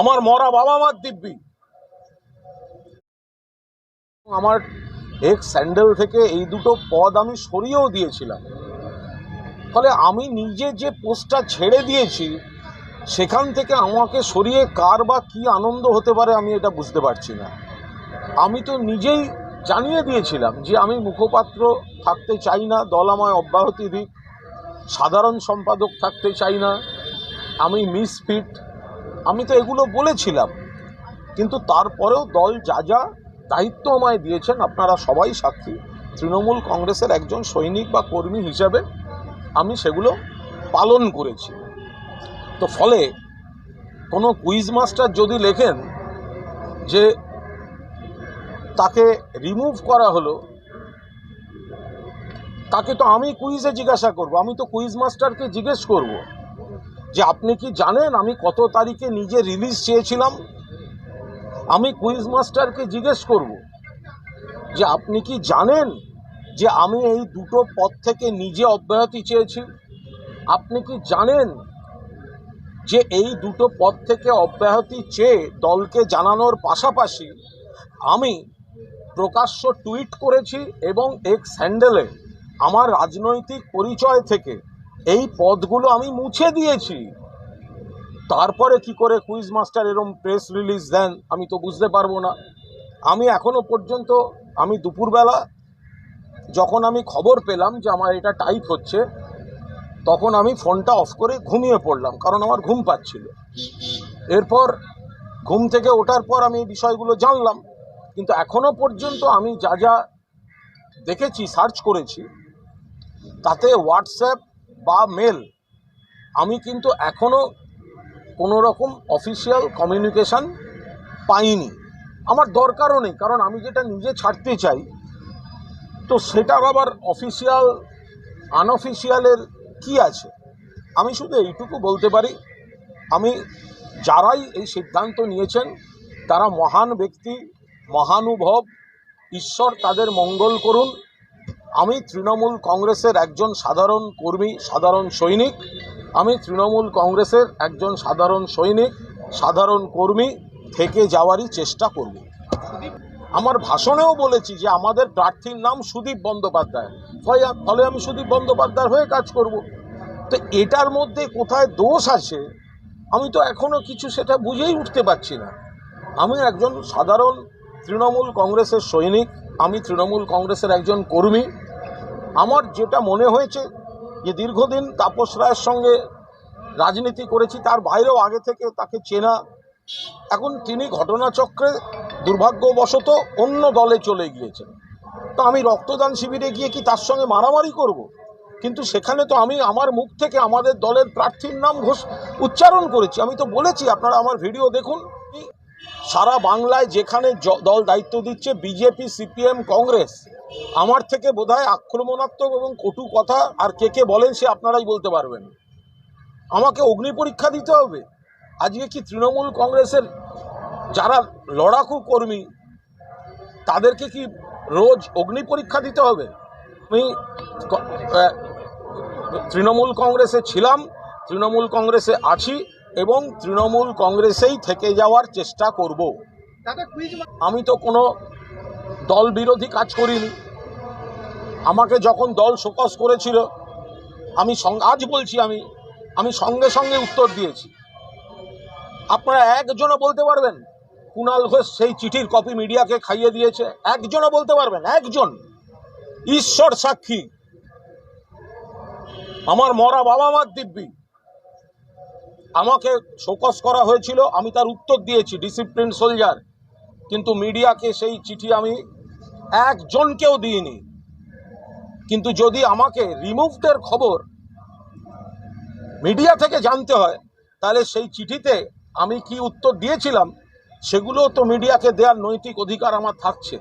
আমার মরা বাবা মার দিব্যি। আমার এক স্যান্ডেল থেকে এই দুটো পদ আমি সরিয়েও দিয়েছিলাম। ফলে আমি নিজে যে পোস্টটা ছেড়ে দিয়েছি, সেখান থেকে আমাকে সরিয়ে কার বা কী আনন্দ হতে পারে আমি এটা বুঝতে পারছি না। আমি তো নিজেই জানিয়ে দিয়েছিলাম যে আমি মুখপাত্র থাকতে চাই না দল আমায় অব্যাহতি দিক, সাধারণ সম্পাদক থাকতে চাই না, আমি মিসফিট আমি তো এগুলো বলেছিলাম। কিন্তু তারপরেও দল যা যা দায়িত্ব আমায় দিয়েছেন, আপনারা সবাই সাক্ষী। তৃণমূল কংগ্রেসের একজন সৈনিক বা কর্মী হিসাবে আমি সেগুলো পালন করেছি। তো ফলে কোনো কুইজ মাস্টার যদি লেখেন যে তাকে রিমুভ করা হলো, তাকে তো আমি কুইজে জিজ্ঞাসা করব, আমি তো কুইজ মাস্টারকে জিজ্ঞেস করব। যে আপনি কি জানেন আমি কত তারিখে নিজে রিলিজ চেয়েছিলাম? আমি কুইজ মাস্টারকে জিজ্ঞেস করব যে আপনি কি জানেন যে আমি এই দুটো পদ থেকে নিজে অব্যাহতি চেয়েছি? আপনি কি জানেন যে এই দুটো পদ থেকে অব্যাহতি চেয়ে দলকে জানানোর পাশাপাশি আমি প্রকাশ্য টুইট করেছি এবং এক স্যান্ডেলে আমার রাজনৈতিক পরিচয় থেকে এই পদগুলো আমি মুছে দিয়েছি। তারপরে কি করে কুইজ মাস্টার এরম প্রেস রিলিজ দেন, আমি তো বুঝতে পারব না। আমি এখনও পর্যন্ত, আমি দুপুরবেলা যখন আমি খবর পেলাম যে আমার এটা টাইপ হচ্ছে, তখন আমি ফোনটা অফ করে ঘুমিয়ে পড়লাম, কারণ আমার ঘুম পাচ্ছিল। এরপর ঘুম থেকে ওঠার পর আমি এই বিষয়গুলো জানলাম, কিন্তু এখনও পর্যন্ত আমি যা যা দেখেছি সার্চ করেছি, তাতে হোয়াটসঅ্যাপ বা মেল, আমি কিন্তু এখনও কোনো রকম অফিসিয়াল কমিউনিকেশান পাইনি। আমার দরকারও নেই, কারণ আমি যেটা নিজে ছাড়তে চাই, তো সেটার আবার অফিসিয়াল আনঅফিসিয়ালের কি আছে? আমি শুধু এইটুকু বলতে পারি, আমি যারাই এই সিদ্ধান্ত নিয়েছেন, তারা মহান ব্যক্তি, মহানুভব, ঈশ্বর তাদের মঙ্গল করুন। আমি তৃণমূল কংগ্রেসের একজন সাধারণ কর্মী, সাধারণ সৈনিক। আমি তৃণমূল কংগ্রেসের একজন সাধারণ সৈনিক, সাধারণ কর্মী থেকে যাওয়ারই চেষ্টা করব। আমার ভাষণেও বলেছি যে আমাদের প্রার্থীর নাম সুদীপ বন্দ্যোপাধ্যায়। ফলে- আমি সুদীপ বন্দ্যোপাধ্যায় হয়ে কাজ করব। তো এটার মধ্যে কোথায় দোষ আছে, আমি তো এখনও কিছু সেটা বুঝেই উঠতে পারছি না। আমি একজন সাধারণ তৃণমূল কংগ্রেসের সৈনিক, আমি তৃণমূল কংগ্রেসের একজন কর্মী আমার যেটা মনে হয়েছে যে দীর্ঘদিন তাপস রায়ের সঙ্গে রাজনীতি করেছি, তার বাইরেও আগে থেকে তাকে চেনা। এখন তিনি ঘটনাচক্রে দুর্ভাগ্যবশত অন্য দলে চলে গিয়েছেন। তো আমি রক্তদান শিবিরে গিয়ে কি তার সঙ্গে মারামারি করব। কিন্তু সেখানে তো আমি আমার মুখ থেকে আমাদের দলের প্রার্থীর নাম ঘোষ উচ্চারণ করেছি। আমি তো বলেছি, আপনারা আমার ভিডিও দেখুন। সারা বাংলায় যেখানে দল দায়িত্ব দিচ্ছে, বিজেপি, সিপিএম, কংগ্রেস আমার থেকে বোধহয় আক্রমণাত্মক এবং কটু কথা আর কে কে বলেন সে আপনারাই বলতে পারবেন। আমাকে অগ্নি পরীক্ষা দিতে হবে। আজকে কি তৃণমূল কংগ্রেসের যারা লড়াকু কর্মী তাদেরকে কি রোজ অগ্নি পরীক্ষা দিতে হবে? আমি তৃণমূল কংগ্রেসে ছিলাম তৃণমূল কংগ্রেসে আছি এবং তৃণমূল কংগ্রেসেই থেকে যাওয়ার চেষ্টা করব। আমি তো কোনো দল বিরোধী কাজ করিনি। আমাকে যখন দল শোকস করেছিল, আমি আজ বলছি আমি আমি সঙ্গে সঙ্গে উত্তর দিয়েছি। আপনারা একজনও বলতে পারবেন কুণাল ঘোষ সেই চিঠির কপি মিডিয়াকে খাইয়ে দিয়েছে। একজনও বলতে পারবেন, একজন। ঈশ্বর সাক্ষী। আমার মরা বাবা মার দিব্যি। আমাকে শোকস করা হয়েছিল, আমি তার উত্তর দিয়েছি ডিসিপ্লিন সোলজার কিন্তু মিডিয়াকে সেই চিঠি আমি একজনকেও দিইনি। কিন্তু যদি আমাকে রিমুভদের খবর মিডিয়া থেকে জানতে হয়, তাহলে সেই চিঠিতে আমি কি উত্তর দিয়েছিলাম, সেগুলো তো মিডিয়াকে দেওয়ার নৈতিক অধিকার আমার থাকছে।